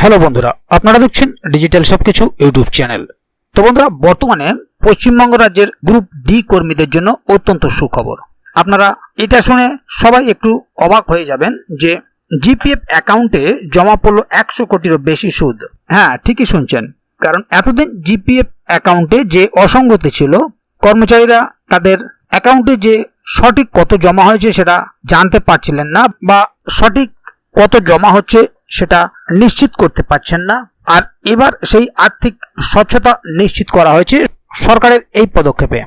Hello বন্ধুরা, আপনারা দেখছেন ডিজিটাল সবকিছু ইউটিউব চ্যানেল। তো বন্ধুরা, বর্তমানে পশ্চিমবঙ্গ রাজ্যের গ্রুপ ডি কর্মীদের জন্য অত্যন্ত সুখবর। আপনারা এটা শুনে সবাই একটু অবাক হয়ে যাবেন যে জিপিএফ অ্যাকাউন্টে জমা পড়ল একশো কোটিরও বেশি সুদ। হ্যাঁ ঠিকই শুনছেন। কারণ এতদিন জিপিএফ অ্যাকাউন্টে যে অসঙ্গতি ছিল, কর্মচারীরা তাদের অ্যাকাউন্টে যে সঠিক কত জমা হয়েছে সেটা জানতে পারছিলেন না বা সঠিক কত জমা হচ্ছে সেটা নিশ্চিত করতে পারছেন না। আর এবার সেই আর্থিক স্বচ্ছতা নিশ্চিত করা হয়েছে সরকারের এই পদক্ষেপে।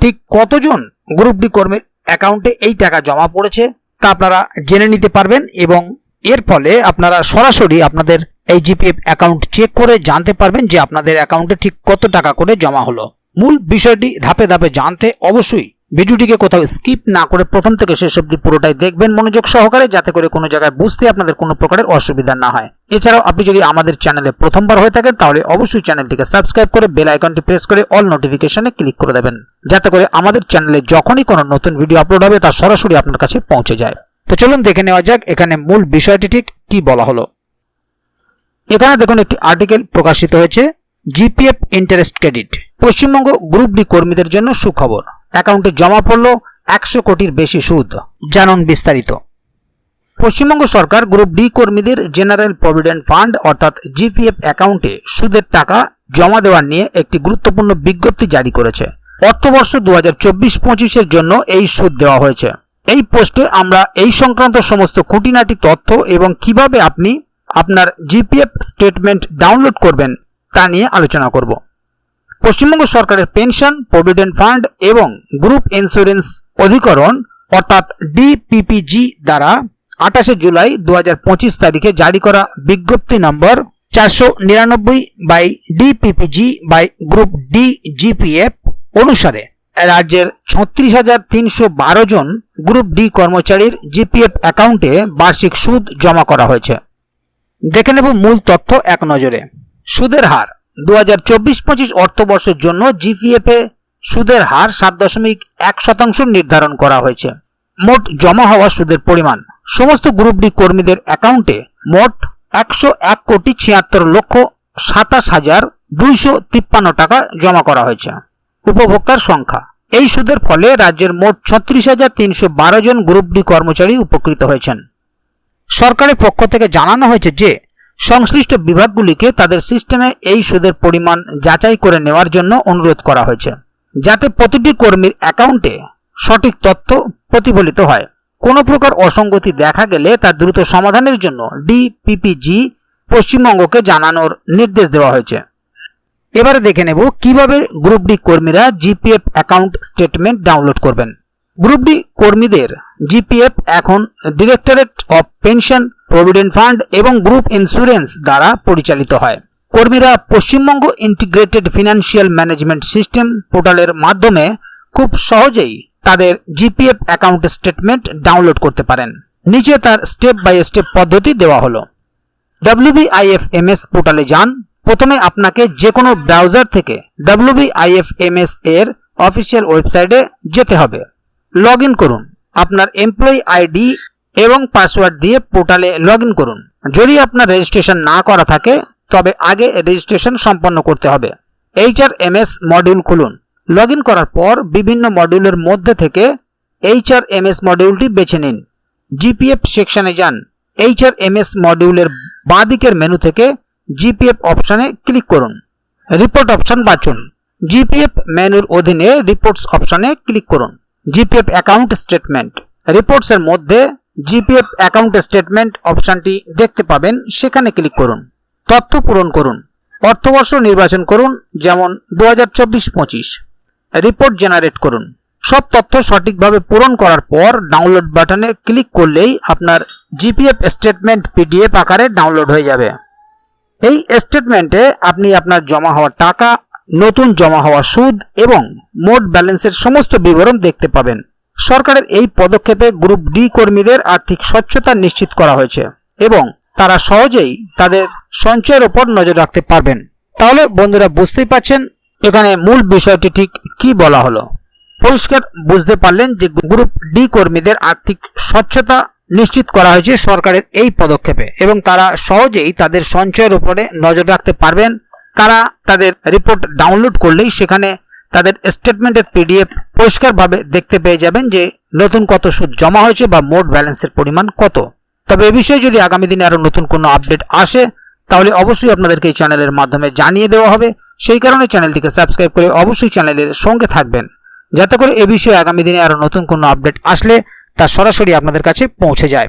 ঠিক কতজন গ্রুপ ডি কর্মীর অ্যাকাউন্টে এই টাকা জমা পড়েছে তা আপনারা জেনে নিতে পারবেন এবং এর ফলে আপনারা সরাসরি আপনাদের এই জিপিএফ অ্যাকাউন্ট চেক করে জানতে পারবেন যে আপনাদের অ্যাকাউন্টে ঠিক কত টাকা করে জমা হলো। মূল বিষয়টি ধাপে ধাপে জানতে অবশ্যই ভিডিওটিকে কোথাও স্কিপ না করে প্রথম থেকে শেষ অবধি পুরোটাই দেখবেন মনোযোগ সহকারে, যাতে করে কোনো জায়গায় বুঝতে আপনাদের কোনো প্রকারের অসুবিধা না হয়। এছাড়াও আপনি যদি আমাদের চ্যানেলে প্রথমবার হয়ে থাকেন, তাহলে অবশ্যই চ্যানেলটিকে সাবস্ক্রাইব করে বেল আইকনটি প্রেস করে অল নোটিফিকেশনে ক্লিক করে দেবেন, যাতে করে আমাদের চ্যানেলে যখনই কোনো নতুন ভিডিও আপলোড হবে, তা সরাসরি আপনার কাছে পৌঁছে যায়। তো চলুন দেখে নেওয়া যাক, এখানে মূল বিষয়টি ঠিক কি বলা হলো। এখানে দেখুন, একটি আর্টিকেল প্রকাশিত হয়েছে GPF interest credit Paschimbanga group D কর্মীদের জন্য সুখবর। অ্যাকাউন্টে জমা পড়ল একশো কোটির বেশি সুদ। জানুন বিস্তারিত। পশ্চিমবঙ্গ সরকার গ্রুপ ডি কর্মীদের জেনারেল প্রভিডেন্ট ফান্ড অর্থাৎ জিপিএফ অ্যাকাউন্টে সুদের টাকা জমা দেওয়ার নিয়ে একটি গুরুত্বপূর্ণ বিজ্ঞপ্তি জারি করেছে। অর্থবর্ষ দু হাজার চব্বিশ পঁচিশের জন্য এই সুদ দেওয়া হয়েছে। এই পোস্টে আমরা এই সংক্রান্ত সমস্ত খুঁটিনাটি তথ্য এবং কীভাবে আপনি আপনার জিপিএফ স্টেটমেন্ট ডাউনলোড করবেন তা নিয়ে আলোচনা করব। পশ্চিমবঙ্গ সরকারের পেনশন, প্রভিডেন্ট ফান্ড এবং গ্রুপ ইন্স্যুরেন্স অধিকরণ, অর্থাৎ ডিপিপিজি দ্বারা আঠাশে জুলাই দু হাজার পঁচিশ তারিখে জারি করা বিজ্ঞপ্তি নম্বর চারশো নিরানব্বই by DPPG by group D GPF অনুসারে রাজ্যের ছত্রিশ হাজার তিনশো বারো জন গ্রুপ ডি কর্মচারীর জিপিএফ অ্যাকাউন্টে বার্ষিক সুদ জমা করা হয়েছে। দেখে নেব মূল তথ্য এক নজরে। সুদের হার। দু হাজার চব্বিশ পঁচিশ অর্থবর্ষের জন্য জিপিএফ সুদের হার সাত দশমিক এক শতাংশ নির্ধারণ করা হয়েছে। মোট জমা হওয়া সুদের পরিমাণ। সমস্ত গ্রুপ ডি কর্মীদের অ্যাকাউন্টে মোট একশো এক কোটি ছিয়াত্তর লক্ষ সাতাশ হাজার দুইশো তিপ্পান্ন টাকা জমা করা হয়েছে। উপভোক্তার সংখ্যা। এই সুদের ফলে রাজ্যের মোট ছত্রিশ হাজার তিনশো বারো জন গ্রুপ ডি কর্মচারী উপকৃত হয়েছেন। সরকারের পক্ষ থেকে জানানো হয়েছে যে সংশ্লিষ্ট বিভাগগুলিকে তাদের সিস্টেমে এই সুদের পরিমাণ যাচাই করে নেওয়ার জন্য অনুরোধ করা হয়েছে, যাতে প্রতিটি কর্মীর অ্যাকাউন্টে সঠিক তথ্য প্রতিফলিত হয়। কোনো প্রকার অসঙ্গতি দেখা গেলে তা দ্রুত সমাধানের জন্য ডিপিপিজি পশ্চিমবঙ্গকে জানানোর নির্দেশ দেওয়া হয়েছে। এবারে দেখে নেব কীভাবে গ্রুপ ডি কর্মীরা জিপিএফ অ্যাকাউন্ট স্টেটমেন্ট ডাউনলোড করবেন। গ্রুপ ডি কর্মীদের জিপিএফ এখন directorate of pension, provident fund এবং গ্রুপ ইন্স্যুরেন্স দ্বারা পরিচালিত হয়। কর্মীরা Paschimbanga integrated financial management system পোর্টালের মাধ্যমে খুব সহজেই তাদের জিপিএফ অ্যাকাউন্ট স্টেটমেন্ট ডাউনলোড করতে পারেন। নিচে তার স্টেপ বাই স্টেপ পদ্ধতি দেওয়া হলো। ডাব্লিউবিআইএফএমএস পোর্টালে যান। প্রথমে আপনাকে যে কোনো ব্রাউজার থেকে ডাব্লিউবিআইএফএমএস এর অফিসিয়াল ওয়েবসাইটে যেতে হবে। লগ ইন করুন, আপনার এমপ্লয়ি আইডি এবং পাসওয়ার্ড দিয়ে পোর্টালে লগ ইন করুন। যদি আপনার রেজিস্ট্রেশন না করা থাকে, তবে আগে রেজিস্ট্রেশন সম্পন্ন করতে হবে। এইচআর এমএস মডিউল খুলুন। লগ ইন করার পর বিভিন্ন মডিউলের মধ্যে থেকে এইচআর এমএস মডিউলটি বেছে নিন। জিপিএফ সেকশনে যান। এইচআর এমএস মডিউলের বাঁ দিকের মেনু থেকে জিপিএফ অপশনে ক্লিক করুন। Report option বাছুন। জিপিএফ মেনুর অধীনে রিপোর্টস অপশনে ক্লিক করুন। জিপিএফ অ্যাকাউন্ট স্টেটমেন্ট রিপোর্টসের মধ্যে জিপিএফ অ্যাকাউন্ট স্টেটমেন্ট অপশনটি দেখতে পাবেন। সেখানে ক্লিক করুন। তথ্য পূরণ করুন। অর্থবর্ষ নির্বাচন করুন, যেমন দু হাজার চব্বিশ পঁচিশ। রিপোর্ট জেনারেট করুন। সব তথ্য সঠিকভাবে পূরণ করার পর ডাউনলোড বাটনে ক্লিক করলেই আপনার জিপিএফ স্টেটমেন্ট পিডিএফ আকারে ডাউনলোড হয়ে যাবে। এই স্টেটমেন্টে আপনি আপনার জমা হওয়া টাকা নতুন জমা হওয়া সুদ এবং মোট ব্যালেন্সের সমস্ত বিবরণ দেখতে পাবেন। সরকারের এই পদক্ষেপে গ্রুপ ডি কর্মীদের আর্থিক স্বচ্ছতা নিশ্চিত করা হয়েছে এবং তারা সহজেই তাদের সঞ্চয়ের ওপর নজর রাখতে পারবেন। তাহলে বন্ধুরা বুঝতেই পাচ্ছেন এখানে মূল বিষয়টি ঠিক কি বলা হলো। পরিষ্কার বুঝতে পারলেন যে গ্রুপ ডি কর্মীদের আর্থিক স্বচ্ছতা নিশ্চিত করা হয়েছে সরকারের এই পদক্ষেপে এবং তারা সহজেই তাদের সঞ্চয়ের উপরে নজর রাখতে পারবেন তারা তাদের রিপোর্ট ডাউনলোড করলেই সেখানে তাদের স্টেটমেন্টের পিডিএফ পরিষ্কারভাবে দেখতে পেয়ে যাবেন যে নতুন কত সুদ জমা হয়েছে বা মোট ব্যালেন্সের পরিমাণ কত। তবে এ বিষয়ে যদি আগামী দিনে আরও নতুন কোনো আপডেট আসে, তাহলে অবশ্যই আপনাদেরকে এই চ্যানেলের মাধ্যমে জানিয়ে দেওয়া হবে। সেই কারণে চ্যানেলটিকে সাবস্ক্রাইব করে অবশ্যই চ্যানেলের সঙ্গে থাকবেন। যাতে করে এ বিষয়ে আগামী দিনে আরও নতুন কোনো আপডেট আসলে তা সরাসরি আপনাদের কাছে পৌঁছে যায়।